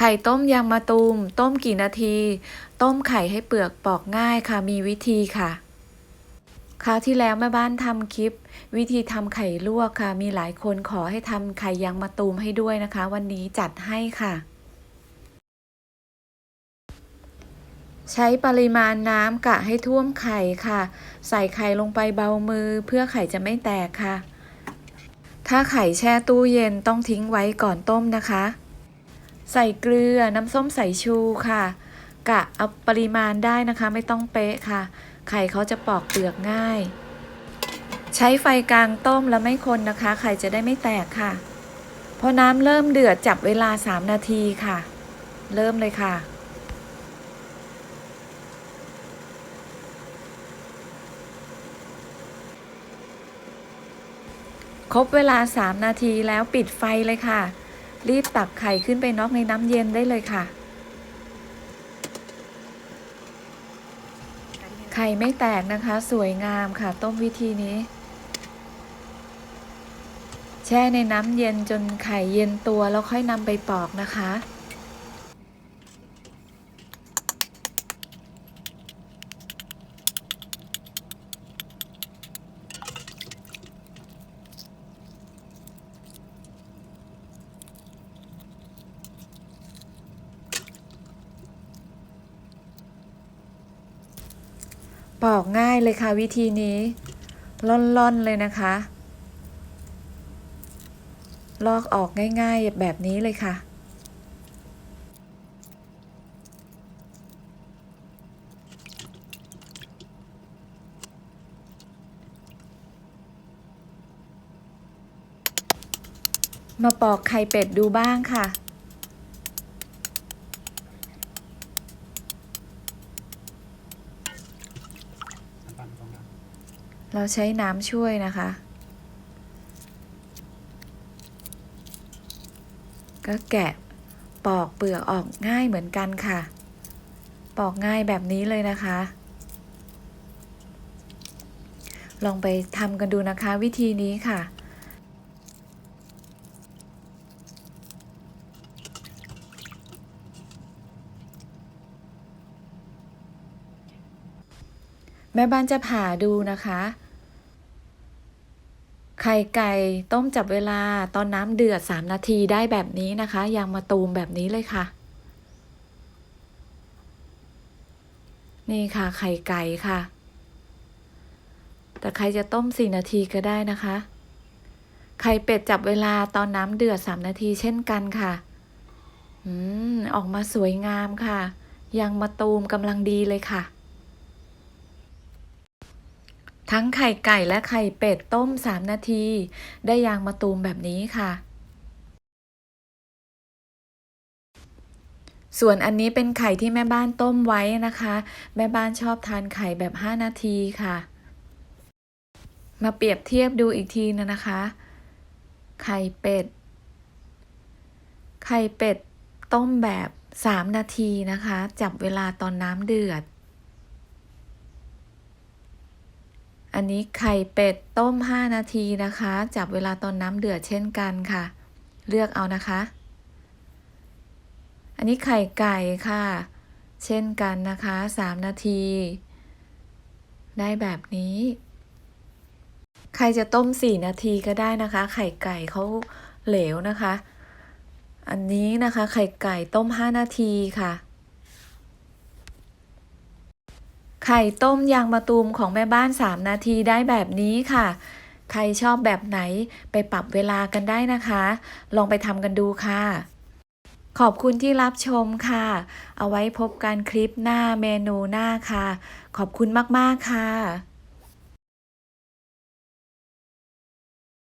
ไข่ต้มยางมะตูม ต้มกี่นาที ต้มไข่ให้เปลือกปอกง่ายค่ะ มีวิธีค่ะ คราวที่แล้วแม่บ้านทำคลิป วิธีทำไข่ลวกค่ะ มีหลายคนขอให้ทำไข่ยางมะตูมให้ด้วยนะคะ วันนี้จัดให้ค่ะ ใช้ปริมาณน้ำกะให้ท่วมไข่ค่ะ ใส่ไข่ลงไปเบามือเพื่อไข่จะไม่แตกค่ะ ถ้าไข่แช่ตู้เย็นต้องทิ้งไว้ก่อนต้มนะคะ ใส่เกลือน้ำส้มสายชูค่ะ กะเอาปริมาณได้นะคะ ไม่ต้องเป๊ะค่ะ ไข่เขาจะปอกเปลือกง่าย ใช้ไฟกลางต้มแล้วไม่คนนะคะ ไข่จะได้ไม่แตกค่ะ พอน้ำเริ่มเดือดจับเวลา 3 นาทีค่ะ เริ่มเลยค่ะครบเวลา 3 นาทีแล้วปิดไฟเลยค่ะ รีบตักไข่ขึ้นไปน็อกในน้ำเย็นได้เลยค่ะ ไข่ไม่แตกนะคะ สวยงามค่ะ ต้มวิธีนี้ แช่ในน้ำเย็นจนไข่เย็นตัวแล้วค่อยนำไปปอกนะคะ ปอกง่ายเลยค่ะวิธีนี้ล่อนๆเลยนะคะ ลอกออกง่ายๆแบบนี้เลยค่ะ มาปอกไข่เป็ดดูบ้างค่ะ เราใช้น้ำช่วยนะคะ ก็แกะปอกเปลือกออกง่ายเหมือนกันค่ะ ปอกง่ายแบบนี้เลยนะคะ ลองไปทำกันดูนะคะวิธีนี้ค่ะแม่บ้านจะผ่าดูนะคะ ไข่ไก่ต้มจับเวลาตอนน้ำเดือด 3 นาทีได้แบบนี้นะคะยางมะตูมแบบนี้เลยค่ะ นี่ค่ะไข่ไก่ค่ะ แต่ใครจะต้ม 4 นาทีก็ได้นะคะ ไข่เป็ดจับเวลาตอนน้ำเดือด 3 นาทีเช่นกันค่ะ อืม ออกมาสวยงามค่ะยางมะตูมกำลังดีเลยค่ะ ทั้งไข่ไก่และไข่เป็ดต้ม 3 นาที ได้ยางมะตูมแบบนี้ค่ะ ส่วนอันนี้เป็นไข่ที่แม่บ้านต้มไว้นะคะ แม่บ้านชอบทานไข่แบบ 5 นาทีค่ะ มาเปรียบเทียบดูอีกทีนะนะคะ ไข่เป็ด ไข่เป็ดต้มแบบ 3 นาทีนะคะ จับเวลาตอนน้ำเดือด อันนี้ไข่เป็ดต้ม 5 นาทีนะคะ จับเวลาตอนน้ำเดือดเช่นกันค่ะ เลือกเอานะคะ อันนี้ไข่ไก่ค่ะ เช่นกันนะคะ 3 นาที ได้แบบนี้ ใครจะต้ม 4 นาทีก็ได้นะคะ ไข่ไก่เขาเหลวนะคะ อันนี้นะคะไข่ไก่ต้ม 5 นาทีค่ะ ไข่ต้มยางมะตูมของแม่บ้าน 3 นาทีได้แบบนี้ค่ะ ใครชอบแบบไหนไปปรับเวลากันได้นะคะ ลองไปทำกันดูค่ะ ขอบคุณที่รับชมค่ะ เอาไว้พบกันคลิปหน้าเมนูหน้าค่ะ ขอบคุณมาก ๆ ค่ะ